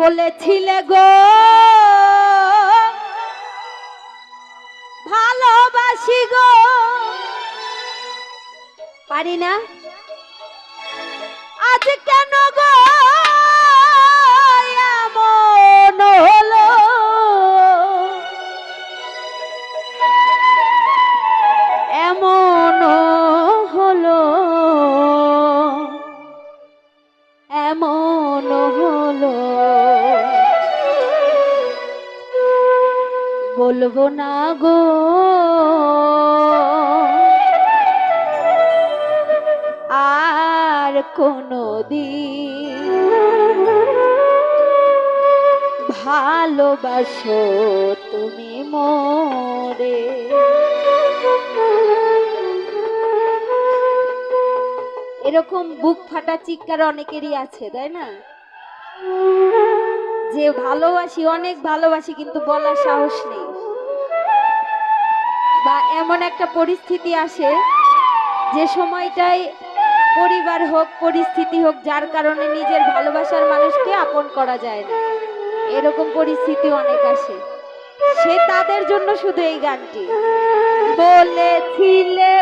বলেছিলে গো ভালোবাসি গো। পারি না? আজ কেন গো? বলব না গো। আর কোনো দিন ভালোবাসো তুমি মোরে। এরকম বুক ফাটা চিৎকার অনেকেরই আছে, তাই না? যে ভালোবাসি, অনেক ভালোবাসি, কিন্তু বলার সাহস নেই। বা এমন একটা পরিস্থিতি আসে যে সময়টায় পরিবার হোক, পরিস্থিতি হোক, যার কারণে নিজের ভালোবাসার মানুষকে আপন করা যায় না। এরকম পরিস্থিতি অনেক আসে। সে তাদের জন্য শুধু এই গানটি। বলেছিলে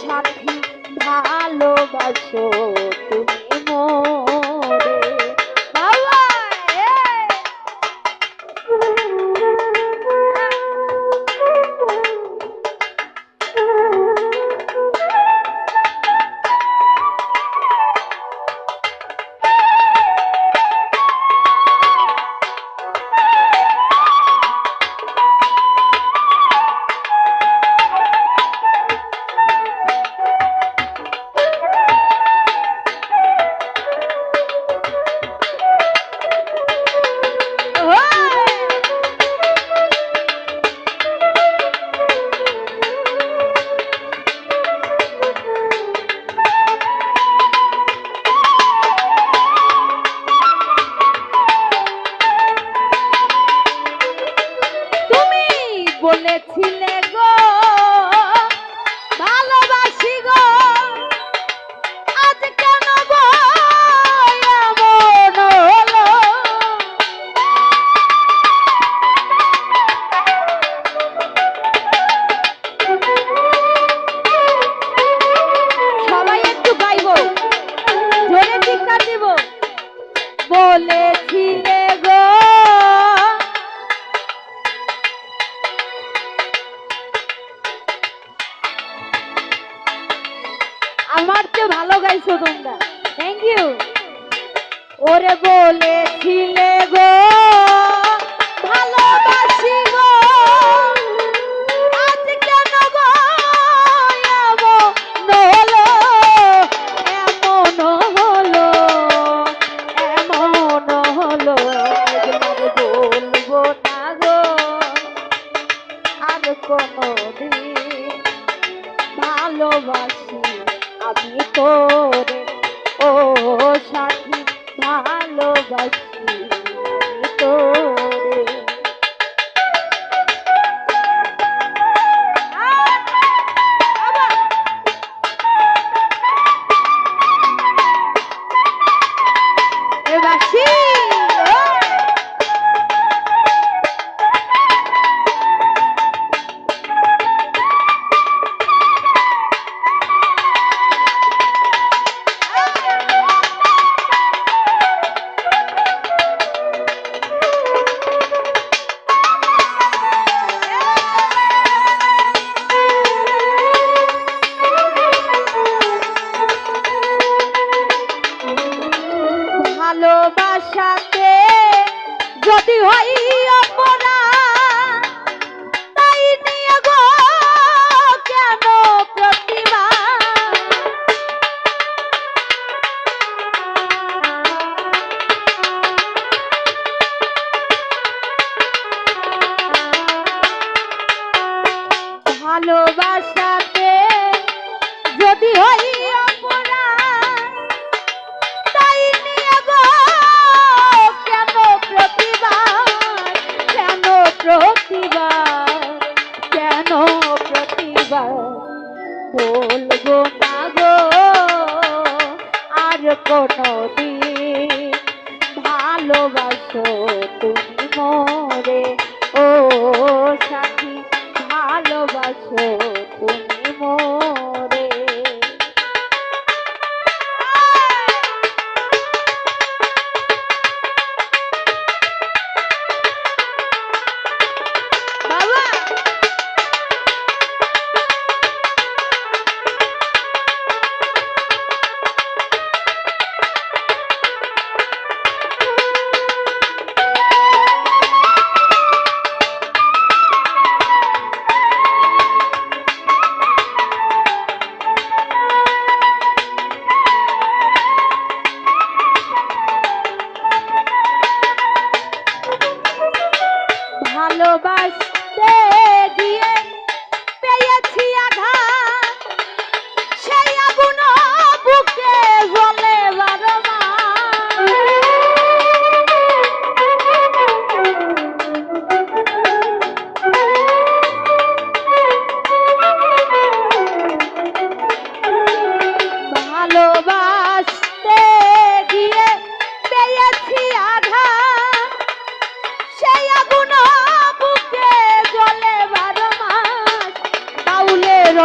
সাথী ভালোবাসো। আমার চেয়ে ভালো গাইছো তোমরা। থ্যাংক ইউ ওরে বলেছিলে গো ভালোবাসি ভালোবাসি সাথে যদি হই অপরাধ তাই নিয়ে গো কেন প্রতিমা ভালোবাসাতে যদি হয় প্রতিবার কেন প্রতিবার? বলব না গো আর কোনো ভালোবাসো তুমি মোরে। ও সাথী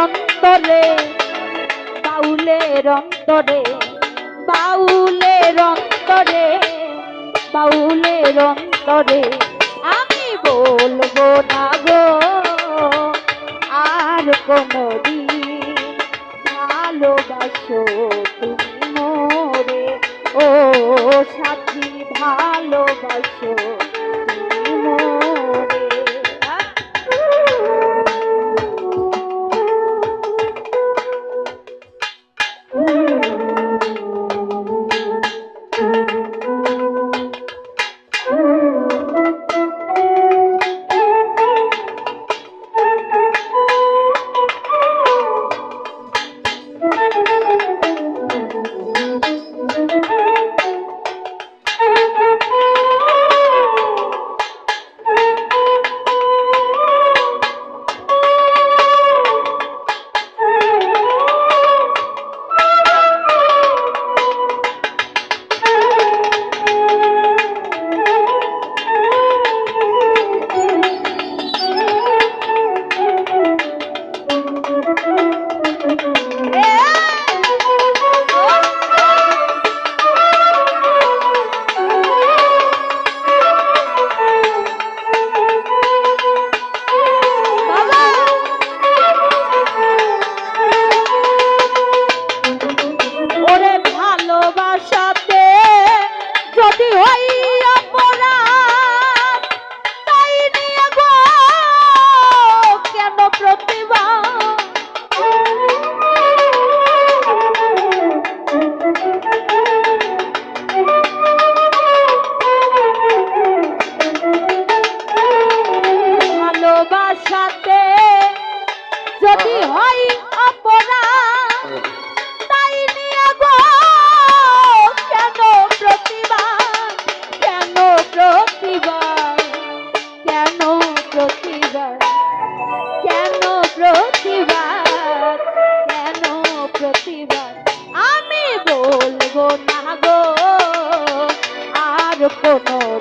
অন্তরে, বাউলের অন্তরে বাউলের অন্তরে বাউলের অন্তরে আমি বলব না গো, আর কোনো দিন ভালোবাসো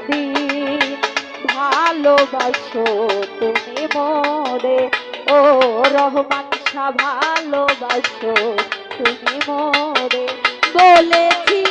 দিন ভালোবাসো তুমি মোরে। ও রহমান শাহ ভালোবাসো তুমি মোরে। বলেছি